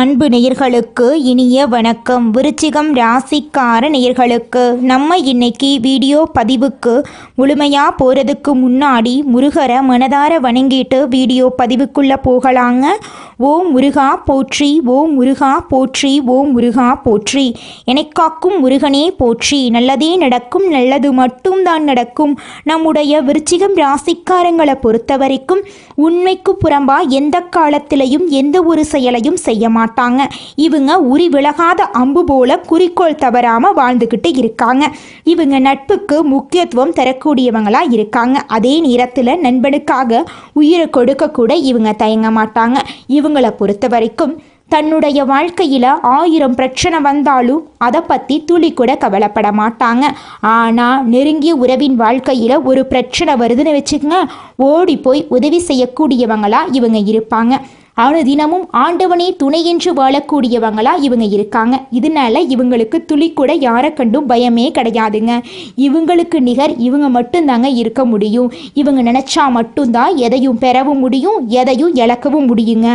அன்பு நேயர்களுக்கு இனிய வணக்கம். விருச்சிகம் ராசிக்கார நேயர்களுக்கு நம்ம இன்னைக்கு வீடியோ பதிவுக்கு முழுமையாக போகிறதுக்கு முன்னாடி முருகரை மனதார வணங்கிட்டு வீடியோ பதிவுக்குள்ளே போகலாங்க. ஓம் முருகா போற்றி ஓம் முருகா போற்றி ஓம் முருகா போற்றி. எனக்காக்கும் முருகனே போற்றி. நல்லதே நடக்கும் நல்லது மட்டும்தான் நடக்கும். நம்முடைய விருச்சிகம் ராசிக்காரங்களை பொறுத்த வரைக்கும் உண்மைக்கு புறம்பா எந்த காலத்திலையும் எந்த ஒரு செயலையும் செய்ய மாட்டாங்க. இவங்க உரி விலகாத அம்பு போல குறிக்கோள் தவறாம வாழ்ந்துக்கிட்டு இருக்காங்க. இவங்க நட்புக்கு முக்கியத்துவம் தரக்கூடியவங்களா இருக்காங்க. அதே நேரத்தில் நண்பனுக்காக உயிரை கொடுக்க கூட இவங்க தயங்க மாட்டாங்க. இவங்களை பொறுத்த வரைக்கும் தன்னுடைய வாழ்க்கையில் ஆயிரம் பிரச்சனை வந்தாலும் அதை பற்றி துளி கூட கவலைப்பட மாட்டாங்க. ஆனால் நெருங்கிய உறவின் வாழ்க்கையில் ஒரு பிரச்சனை வருதுன்னு வச்சுக்கோங்க. ஓடி போய் உதவி செய்யக்கூடியவங்களா இவங்க இருப்பாங்க. அனுதினமும் ஆண்டவனே துணை என்று வாழக்கூடியவங்களா இவங்க இருக்காங்க. இதனால இவங்களுக்கு துளி கூட யாரை கண்டும் பயமே கிடையாதுங்க. இவங்களுக்கு நிகர் இவங்க மட்டும்தாங்க இருக்க முடியும். இவங்க நினச்சா மட்டும்தான் எதையும் பெறவும் முடியும் எதையும் இழக்கவும் முடியுங்க.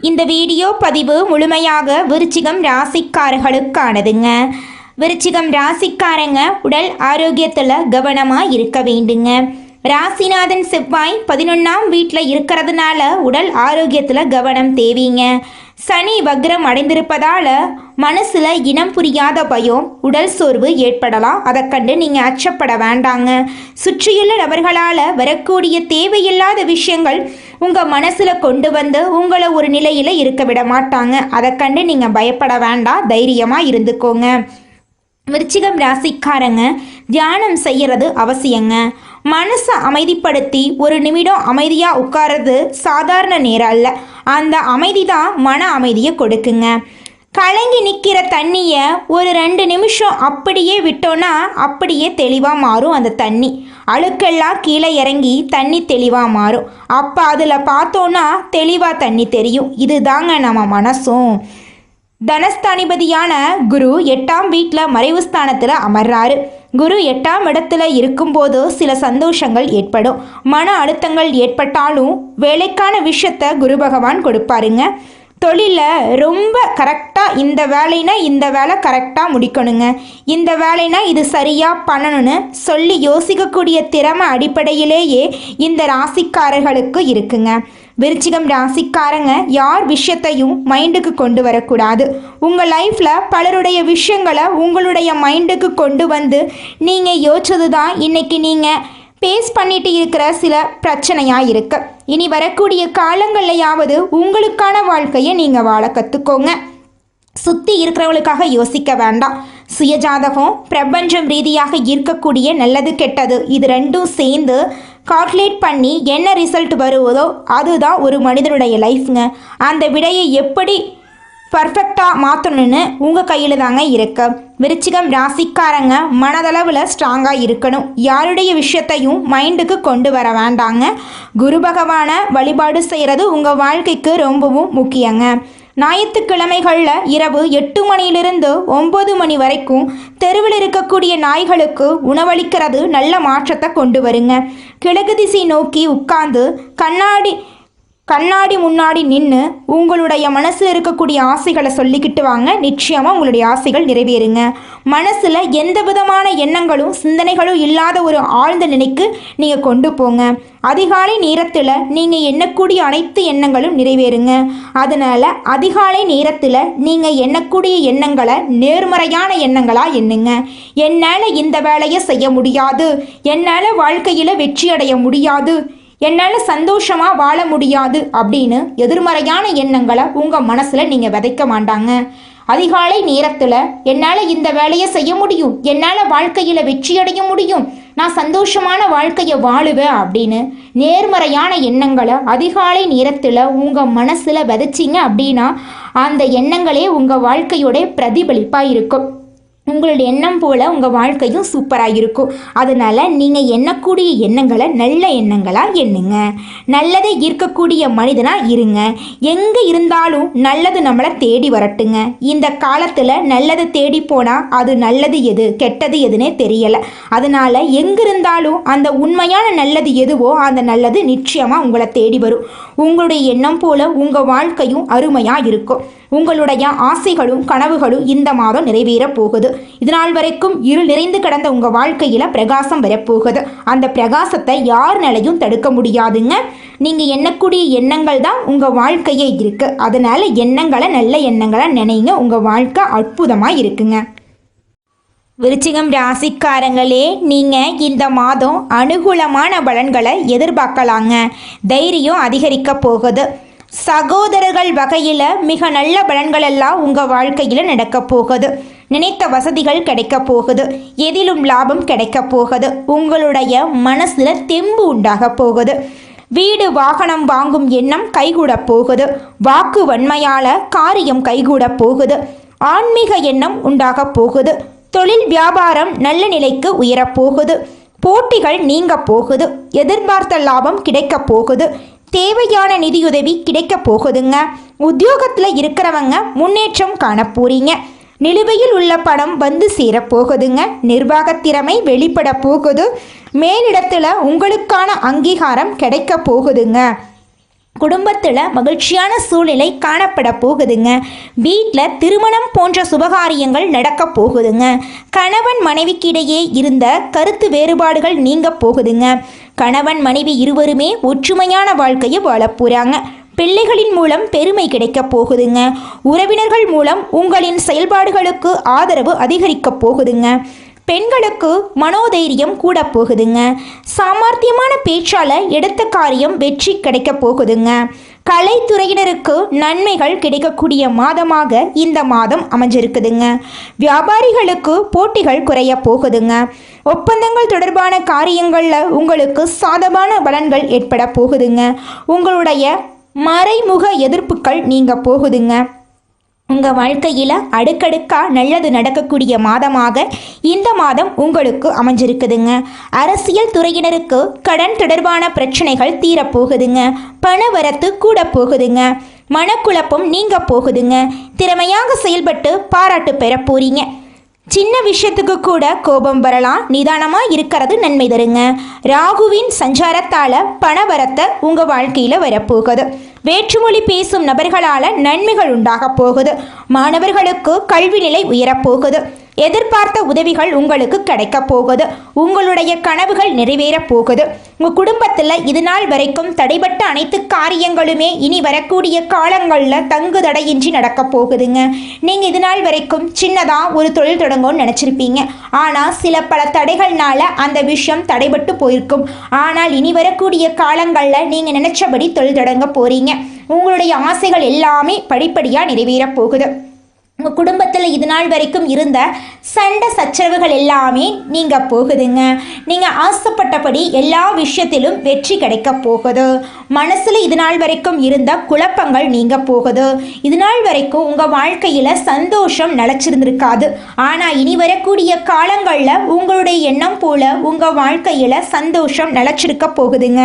இந்த வீடியோ பதிவு முழுமையாக விருச்சிகம் ராசிக்காரர்களுக்கானதுங்க. விருச்சிகம் ராசிக்காரங்க உடல் ஆரோக்கியத்தில் கவனமாக இருக்க வேண்டுங்க. ராசிநாதன் செவ்வாய் பதினொன்றாம் வீட்டில் இருக்கிறதுனால உடல் ஆரோக்கியத்தில் கவனம் தேவைங்க. சனி வக்ரம் அடைந்திருப்பதால் மனசில் இனம் புரியாத பயம் உடல் சோர்வு ஏற்படலாம். அதை கண்டு நீங்கள் அச்சப்பட வேண்டாங்க. சுற்றியுள்ள நபர்களால் வரக்கூடிய தேவையில்லாத விஷயங்கள் உங்கள் மனசில் கொண்டு வந்து உங்களை ஒரு நிலையில் இருக்க விட மாட்டாங்க. அதை கண்டு நீங்கள் பயப்பட வேண்டாம். தைரியமாக இருந்துக்கோங்க. விருச்சிகம் ராசிக்காரங்க தியானம் செய்யறது அவசியங்க. மனசை அமைதிப்படுத்தி ஒரு நிமிடம் அமைதியாக உட்கார்றது சாதாரண நேரம் அல்ல. அந்த அமைதி தான் மன அமைதியை கொடுக்குங்க. கலங்கி நிற்கிற தண்ணியை ஒரு ரெண்டு நிமிஷம் அப்படியே விட்டோன்னா அப்படியே தெளிவாக மாறும் அந்த தண்ணி. அழுக்கெல்லாம் கீழே இறங்கி தண்ணி தெளிவாக மாறும். அப்போ அதில் பார்த்தோன்னா தெளிவாக தண்ணி தெரியும். இதுதாங்க நம்ம மனசும். தனஸ்தானிபதியான குரு எட்டாம் வீட்டில் மறைவு ஸ்தானத்தில் அமர்றாரு. குரு எட்டாம் இடத்துல இருக்கும்போது சில சந்தோஷங்கள் ஏற்படும். மன அழுத்தங்கள் ஏற்பட்டாலும் வேலைக்கான விஷயத்த குரு பகவான் கொடுப்பாருங்க. தொழிலில் ரொம்ப கரெக்டாக இந்த வேலைனா இந்த வேலை கரெக்டாக முடிக்கணுங்க. இந்த வேலைனா இது சரியாக பண்ணணும்னு சொல்லி யோசிக்கக்கூடிய திறமை அடிப்படையிலேயே இந்த ராசிக்காரர்களுக்கு இருக்குங்க. விருச்சிகம் ராசிக்காரங்க யார் விஷயத்தையும் மைண்டுக்கு கொண்டு வரக்கூடாது. உங்கள் லைஃப்பில் பலருடைய விஷயங்களை உங்களுடைய மைண்டுக்கு கொண்டு வந்து நீங்கள் யோசிச்சது தான் இன்றைக்கி நீங்கள் பேஸ் பண்ணிட்டு இருக்கிற சில பிரச்சனையாக இருக்கு. இனி வரக்கூடிய காலங்கள்லையாவது உங்களுக்கான வாழ்க்கையை நீங்கள் வாழ கற்றுக்கோங்க சுற்றி இருக்கிறவங்களுக்காக யோசிக்க வேண்டாம். சுயஜாதகம் பிரபஞ்சம் ரீதியாக இருக்கக்கூடிய நல்லது கெட்டது. இது ரெண்டும் சேர்ந்து கால்குலேட் பண்ணி என்ன ரிசல்ட் வருவதோ அதுதான் ஒரு மனிதனுடைய லைஃப்ங்க அந்த விடையை எப்படி பர்ஃபெக்டாக மாற்றணும்னு உங்கள் கையில் தாங்க இருக்கு. விருச்சிகம் ராசிக்காரங்க மனதளவில் ஸ்ட்ராங்காக இருக்கணும். யாருடைய விஷயத்தையும் மைண்டுக்கு கொண்டு வர வேண்டாங்க. குரு பகவானை வழிபாடு செய்கிறது உங்கள் வாழ்க்கைக்கு ரொம்பவும் முக்கியங்க. ஞாயிற்றுக்கிழமைகளில் இரவு எட்டு மணியிலிருந்து ஒம்பது மணி வரைக்கும் தெருவில் இருக்கக்கூடிய நாய்களுக்கு உணவளிக்கிறது நல்ல மாற்றத்தை கொண்டு வருங்க. கிழக்கு திசை நோக்கி உட்கார்ந்து கண்ணாடி கண்ணாடி முன்னாடி நின்று உங்களுடைய மனசில் இருக்கக்கூடிய ஆசைகளை சொல்லிக்கிட்டு வாங்க. நிச்சயமாக உங்களுடைய ஆசைகள் நிறைவேறுங்க. மனசில் எந்த விதமான எண்ணங்களும் சிந்தனைகளும் இல்லாத ஒரு ஆழ்ந்த நிலைக்கு நீங்கள் கொண்டு போங்க. அதிகாலை நேரத்தில் நீங்கள் எண்ணக்கூடிய அனைத்து எண்ணங்களும் நிறைவேறுங்க. அதனால் அதிகாலை நேரத்தில் நீங்கள் எண்ணக்கூடிய எண்ணங்களை நேர்மறையான எண்ணங்களாக எண்ணுங்க. என்னால் இந்த வேலையை செய்ய முடியாது. என்னால் வாழ்க்கையில் வெற்றி அடைய முடியாது. என்னால் சந்தோஷமாக வாழ முடியாது அப்படின்னு எதிர்மறையான எண்ணங்களை உங்கள் மனசில் நீங்கள் விதைக்க மாட்டாங்க. அதிகாலை நேரத்தில் என்னால் இந்த வேலையை செய்ய முடியும். என்னால் வாழ்க்கையில் வெற்றியடைய முடியும். நான் சந்தோஷமான வாழ்க்கையை வாழுவேன் அப்படின்னு நேர்மறையான எண்ணங்களை அதிகாலை நேரத்தில் உங்கள் மனசில் விதைச்சிங்க அப்படின்னா அந்த எண்ணங்களே உங்கள் வாழ்க்கையோட பிரதிபலிப்பாக இருக்கும். உங்களுடைய எண்ணம் போல் உங்கள் வாழ்க்கையும் சூப்பராக இருக்கும். அதனால் நீங்கள் எண்ணக்கூடிய எண்ணங்களை நல்ல எண்ணங்களாக எண்ணுங்க. நல்லதை ஈர்க்கக்கூடிய மனிதனாக இருங்க. எங்கே இருந்தாலும் நல்லது நம்மளை தேடி வரட்டுங்க. இந்த காலத்தில் நல்லதை தேடி போனால் அது நல்லது எது கெட்டது எதுனே தெரியலை. அதனால் எங்கே இருந்தாலும் அந்த உண்மையான நல்லது எதுவோ அந்த நல்லது நிச்சயமாக உங்களை தேடி வரும். உங்களுடைய எண்ணம் போல் உங்கள் வாழ்க்கையும் அருமையாக இருக்கும். உங்களுடைய ஆசைகளும் கனவுகளும் இந்த மாதம் நிறைவேறப் போகுது. இதனால் வரைக்கும் இருள் நிறைந்து கிடந்த உங்கள் வாழ்க்கையில் பிரகாசம் வரப்போகுது. அந்த பிரகாசத்தை யார் நிலையும் தடுக்க முடியாதுங்க. நீங்கள் எண்ணக்கூடிய எண்ணங்கள் தான் உங்கள் வாழ்க்கையே இருக்குது அதனால் எண்ணங்களை நல்ல எண்ணங்களை நினைங்க. உங்கள் வாழ்க்கை அற்புதமாக இருக்குங்க. விருச்சிகம் ராசிக்காரங்களே நீங்கள் இந்த மாதம் அனுகூலமான பலன்களை எதிர்பார்க்கலாங்க. தைரியம் அதிகரிக்க போகுது. சகோதரர்கள் வகையில் மிக நல்ல பலன்கள் எல்லாம் உங்கள் வாழ்க்கையில் நடக்க போகுது. நினைத்த வசதிகள் கிடைக்க போகுது. எதிலும் லாபம் கிடைக்க போகுது. உங்களுடைய மனசில் தெம்பு உண்டாக போகுது. வீடு வாகனம் வாங்கும் எண்ணம் கைகூட போகுது. வாக்கு வன்மையால காரியம் கைகூட போகுது. ஆன்மீக எண்ணம் உண்டாக போகுது. தொழில் வியாபாரம் நல்ல நிலைக்கு உயரப் போகுது. போட்டிகள் நீங்க போகுது. எதிர்பார்த்த லாபம் கிடைக்க போகுது. தேவையான நிதியுதவி கிடைக்க போகுதுங்க. உத்தியோகத்தில் இருக்கிறவங்க முன்னேற்றம் காண போறீங்க. நிலுவையில் உள்ள பணம் வந்து சேரப்போகுதுங்க நிர்வாக திறமை வெளிப்பட போகுது. மேலிடத்தில் உங்களுக்கான அங்கீகாரம் கிடைக்க போகுதுங்க. குடும்பத்தில் மகிழ்ச்சியான சூழ்நிலை காணப்பட போகுதுங்க. வீட்டில் திருமணம் போன்ற சுபகாரியங்கள் நடக்க போகுதுங்க. கணவன் மனைவிக்கிடையே இருந்த கருத்து வேறுபாடுகள் நீங்க போகுதுங்க. கணவன் மனைவி இருவருமே ஒற்றுமையான வாழ்க்கையை வாழப்போகிறாங்க பிள்ளைகளின் மூலம் பெருமை கிடைக்கப் போகுதுங்க. உறவினர்கள் மூலம் உங்களின் செயல்பாடுகளுக்கு ஆதரவு அதிகரிக்கப் போகுதுங்க. பெண்களுக்கு மனோதைரியம் கூட போகுதுங்க. சாமர்த்தியமான பேச்சால் எடுத்த காரியம் வெற்றி கிடைக்கப் போகுதுங்க. கலைத்துறையினருக்கு நன்மைகள் கிடைக்கக்கூடிய மாதமாக இந்த மாதம் அமைஞ்சிருக்குதுங்க. வியாபாரிகளுக்கு போட்டிகள் குறைய போகுதுங்க. ஒப்பந்தங்கள் தொடர்பான காரியங்களில் உங்களுக்கு சாதமான பலன்கள் ஏற்பட போகுதுங்க. உங்களுடைய மறைமுக எதிர்ப்புகள் நீங்க போகுதுங்க. உங்கள் வாழ்க்கையில் அடுக்கடுக்காக நல்லது நடக்கக்கூடிய மாதமாக இந்த மாதம் உங்களுக்கு அமைஞ்சிருக்குதுங்க. அரசியல் துறையினருக்கு கடன் தொடர்பான பிரச்சனைகள் தீரப்போகுதுங்க. பண வரத்து கூட போகுதுங்க. மனக்குழப்பம் நீங்க போகுதுங்க. திறமையாக செயல்பட்டு பாராட்டு பெற போறீங்க. சின்ன விஷயத்துக்கு கூட கோபம் வரலாம். நிதானமாக இருக்கிறது நன்மை தருங்க. ராகுவின் சஞ்சாரத்தால் பணவரத்தை உங்கள் வாழ்க்கையில் வரப்போகுது. வேற்றுமொழி பேசும் நபர்களால் நன்மைகள் உண்டாக போகுது. மாணவர்களுக்கு கல்வி நிலை உயரப்போகுது எதிர்பார்த்த உதவிகள் உங்களுக்கு கிடைக்க போகுது. உங்களுடைய கனவுகள் நிறைவேற போகுது. உங்கள் குடும்பத்தில் இது நாள் வரைக்கும் தடைபட்ட அனைத்து காரியங்களுமே இனி வரக்கூடிய காலங்களில் தங்கு தடையின்றி நடக்க போகுதுங்க. நீங்கள் இது நாள் வரைக்கும் சின்னதாக ஒரு தொழில் தொடங்கும்னு நினச்சிருப்பீங்க. ஆனால் சில பல தடைகள்னால அந்த விஷயம் தடைபட்டு போயிருக்கும். ஆனால் இனி வரக்கூடிய காலங்களில் நீங்கள் நினச்சபடி தொழில் தொடங்க போகிறீங்க உங்களுடைய ஆசைகள் எல்லாமே படிப்படியாக நிறைவேறப் போகுது. உங்கள் குடும்பத்தில் இது நாள் வரைக்கும் இருந்த சண்டை சச்சரவுகள் எல்லாமே நீங்கள் போகுதுங்க. நீங்கள் ஆசைப்பட்டபடி எல்லா விஷயத்திலும் வெற்றி கிடைக்க போகுது. மனசில் இது நாள் வரைக்கும் இருந்த குழப்பங்கள் நீங்க போகுது. இது நாள் வரைக்கும் உங்கள் வாழ்க்கையில் சந்தோஷம் நிலச்சிருந்திருக்காது. ஆனால் இனி வரக்கூடிய காலங்களில் உங்களுடைய எண்ணம் போல உங்கள் வாழ்க்கையில் சந்தோஷம் நிலச்சிருக்க போகுதுங்க.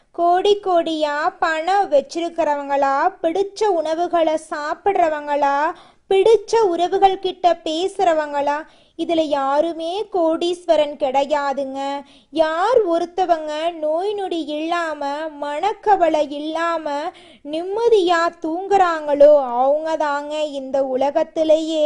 கோடி கோடியா பணம் வச்சிருக்கிறவங்களா பிடிச்ச உணவுகளை சாப்பிட்றவங்களா பிடிச்ச உறவுகள் கிட்ட பேசுறவங்களா இதுல யாருமே கோடீஸ்வரன் கிடையாதுங்க. யார் ஒருத்தவங்க நோய் நொடி இல்லாம மனக்கவலை இல்லாம நிம்மதியா தூங்குறாங்களோ அவங்க தாங்க இந்த உலகத்திலேயே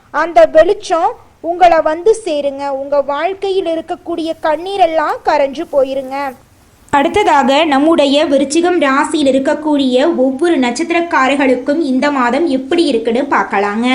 அந்த வெளிச்சம் உங்களை வந்து சேருங்க. உங்கள் வாழ்க்கையில் இருக்கக்கூடிய கண்ணீரெல்லாம் கரைஞ்சு போயிருங்க. அடுத்ததாக நம்முடைய விருச்சிகம் ராசியில் இருக்கக்கூடிய ஒவ்வொரு நட்சத்திரக்காரர்களுக்கும் இந்த மாதம் எப்படி இருக்குன்னு பார்க்கலாங்க.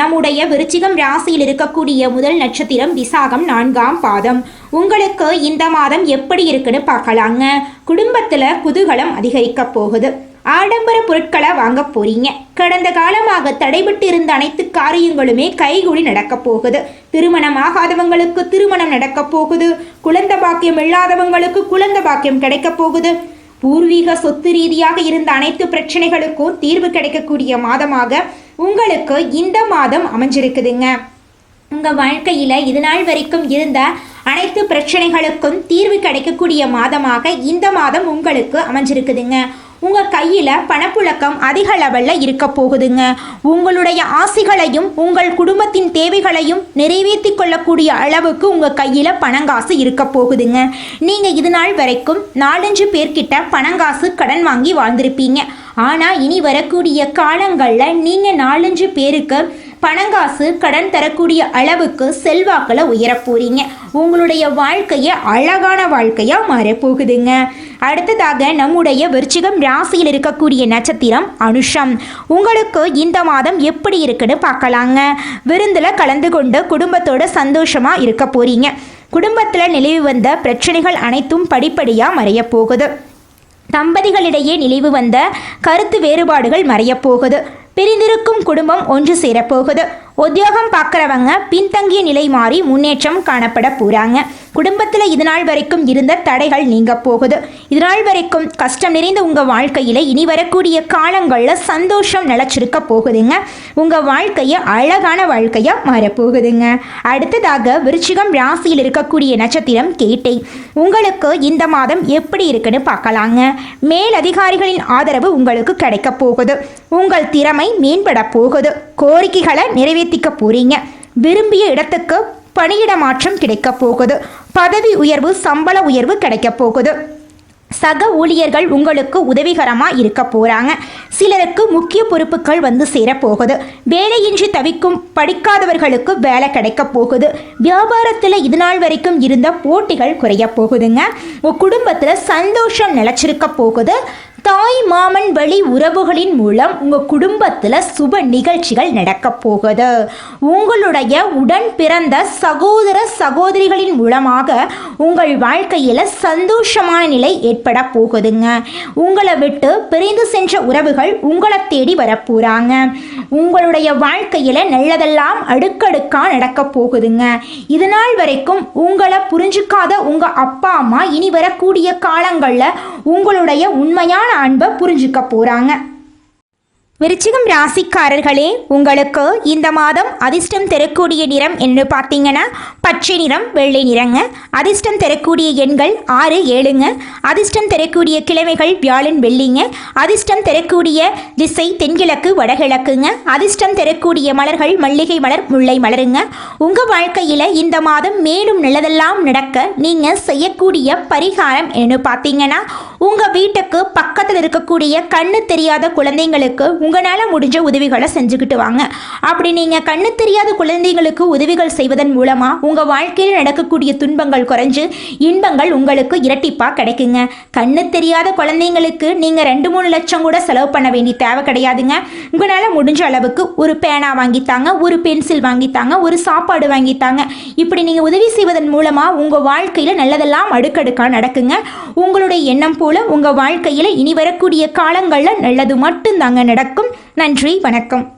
நம்முடைய விருச்சிகம் ராசியில் இருக்கக்கூடிய முதல் நட்சத்திரம் விசாகம் நான்காம் பாதம். உங்களுக்கு இந்த மாதம் எப்படி இருக்குன்னு பார்க்கலாங்க. குடும்பத்தில் குதூகலம் அதிகரிக்க போகுது. ஆடம்பர பொருட்களை வாங்க போறீங்க. கடந்த காலமாக தடைபட்டு இருந்த அனைத்து காரியங்களுமே கைகூடி நடக்க போகுது. திருமணம் ஆகாதவங்களுக்கு திருமணம் நடக்க போகுது. குழந்தை பாக்கியம் இல்லாதவங்களுக்கு குழந்தை பாக்கியம் கிடைக்க போகுது. பூர்வீக சொத்து ரீதியாக இருந்த அனைத்து பிரச்சனைகளுக்கும் தீர்வு கிடைக்கக்கூடிய மாதமாக உங்களுக்கு இந்த மாதம் அமைஞ்சிருக்குதுங்க. உங்க வாழ்க்கையில இது நாள் வரைக்கும் இருந்த அனைத்து பிரச்சனைகளுக்கும் தீர்வு கிடைக்கக்கூடிய மாதமாக இந்த மாதம் உங்களுக்கு அமைஞ்சிருக்குதுங்க. உங்கள் கையில் பணப்புழக்கம் அதிக லெவல்ல இருக்க போகுதுங்க. உங்களுடைய ஆசைகளையும் உங்கள் குடும்பத்தின் தேவைகளையும் நிறைவேற்றி கொள்ளக்கூடிய அளவுக்கு உங்கள் கையில் பணங்காசு இருக்க போகுதுங்க. நீங்கள் இது நாள் வரைக்கும் நாலஞ்சு பேர்கிட்ட பணங்காசு கடன் வாங்கி வாழ்ந்திருப்பீங்க. ஆனால் இனி வரக்கூடிய காலங்களில் நீங்கள் நாலஞ்சு பேருக்கு பணங்காசு கடன் தரக்கூடிய அளவுக்கு செல்வாக்கில் உயரப்போறீங்க உங்களுடைய வாழ்க்கையை அழகான வாழ்க்கையா மாறப்போகுதுங்க. அடுத்ததாக நம்முடைய விருச்சிகம் ராசியில் இருக்கக்கூடிய நட்சத்திரம் அனுஷம். உங்களுக்கு இந்த மாதம் எப்படி இருக்குன்னு பார்க்கலாங்க. விருந்தில் கலந்து கொண்டு குடும்பத்தோட சந்தோஷமா இருக்க போறீங்க. குடும்பத்தில் நிலவி வந்த பிரச்சனைகள் அனைத்தும் படிப்படியாக மறைய போகுது தம்பதிகளிடையே நிலைவு வந்த கருத்து வேறுபாடுகள் மறையப்போகுது. பிரிந்திருக்கும் குடும்பம் ஒன்று சேரப்போகுது. உத்தியோகம் பார்க்குறவங்க பின்தங்கிய நிலை மாறி முன்னேற்றம் காணப்பட போகிறாங்க குடும்பத்தில் இதுநாள் வரைக்கும் இருந்த தடைகள் நீங்க போகுது. இதுநாள் வரைக்கும் கஷ்டம் நிறைந்த உங்கள் வாழ்க்கையில் இனி வரக்கூடிய காலங்களில் சந்தோஷம் நிலச்சிருக்க போகுதுங்க. உங்கள் வாழ்க்கையை அழகான வாழ்க்கையாக மாறப்போகுதுங்க. அடுத்ததாக விருச்சிகம் ராசியில் இருக்கக்கூடிய நட்சத்திரம் கேட்டை. உங்களுக்கு இந்த மாதம் எப்படி இருக்குன்னு பார்க்கலாங்க. மேல் அதிகாரிகளின் ஆதரவு உங்களுக்கு கிடைக்க போகுது. உங்கள் திறமை மேம்பட போகுது. கோரிக்கைகளை நிறைவேற்றிக்க போறீங்க. விரும்பிய இடத்துக்கு பணியிட மாற்றம் கிடைக்க போகுது. பதவி உயர்வு சம்பள உயர்வு கிடைக்க போகுது. சக ஊழியர்கள் உங்களுக்கு உதவிகரமாக இருக்க போகிறாங்க சிலருக்கு முக்கிய பொறுப்புகள் வந்து சேரப்போகுது வேலையின்றி தவிக்கும் படிக்காதவர்களுக்கு வேலை கிடைக்க போகுது. வியாபாரத்தில் இதுநாள் வரைக்கும் இருந்த போட்டிகள் குறைய போகுதுங்க. உங்கள் குடும்பத்தில் சந்தோஷம் நிலச்சிருக்க போகுது. தாய் மாமன் வழி உறவுகளின் மூலம் உங்கள் குடும்பத்தில் சுப நிகழ்ச்சிகள் நடக்க போகுது. உங்களுடைய உடன் பிறந்த சகோதர சகோதரிகளின் மூலமாக உங்கள் வாழ்க்கையில் சந்தோஷமான நிலை ஏற்பட போகுதுங்க. உங்களை விட்டு பிரிந்து சென்ற உறவுகள் உங்களை தேடி வரப்போகிறாங்க உங்களுடைய வாழ்க்கையில் நல்லதெல்லாம் அடுக்கடுக்காக நடக்க போகுதுங்க. இது நாள் வரைக்கும் உங்களை புரிஞ்சுக்காத உங்கள் அப்பா அம்மா இனி வரக்கூடிய காலங்களில் உங்களுடைய உண்மையான அன்பை புரிஞ்சுக்க போகிறாங்க விருச்சிகம் ராசிக்காரர்களே உங்களுக்கு இந்த மாதம் அதிர்ஷ்டம் தரக்கூடிய நிறம் என்று பார்த்தீங்கன்னா பச்சை நிறம் வெள்ளை நிறங்க. அதிர்ஷ்டம் தரக்கூடிய எண்கள் ஆறு ஏழுங்க. அதிர்ஷ்டம் தரக்கூடிய கிழமைகள் வியாழன் வெள்ளிங்க. அதிர்ஷ்டம் தரக்கூடிய திசை தென்கிழக்கு வடகிழக்குங்க. அதிர்ஷ்டம் தரக்கூடிய மலர்கள் மல்லிகை மலர் முல்லை மலருங்க. உங்கள் வாழ்க்கையில் இந்த மாதம் மேலும் நல்லதெல்லாம் நடக்க நீங்கள் செய்யக்கூடிய பரிகாரம் என்ன பார்த்தீங்கன்னா உங்கள் வீட்டுக்கு பக்கத்தில் இருக்கக்கூடிய கண்ணு தெரியாத குழந்தைங்களுக்கு உங்களால் முடிஞ்ச உதவிகளை செஞ்சுக்கிட்டு வாங்க. அப்படி நீங்கள் கண்ணு தெரியாத குழந்தைங்களுக்கு உதவிகள் செய்வதன் மூலமாக உங்கள் வாழ்க்கையில் நடக்கக்கூடிய துன்பங்கள் குறைஞ்சு இன்பங்கள் உங்களுக்கு இரட்டிப்பாக கிடைக்குங்க. கண்ணு தெரியாத குழந்தைங்களுக்கு நீங்கள் ரெண்டு மூணு லட்சம் கூட செலவு பண்ண வேண்டிய தேவை கிடையாதுங்க. உங்களால் முடிஞ்ச அளவுக்கு ஒரு பேனா வாங்கித்தாங்க ஒரு பென்சில் வாங்கித்தாங்க ஒரு சாப்பாடு வாங்கித்தாங்க இப்படி நீங்கள் உதவி செய்வதன் மூலமாக உங்கள் வாழ்க்கையில் நல்லதெல்லாம் அடுக்கடுக்காக நடக்குங்க. உங்களுடைய எண்ணம் போல் உங்கள் வாழ்க்கையில் இனி வரக்கூடிய காலங்களில் நல்லது மட்டும்தாங்க நடக்கும். நன்றி வணக்கம்.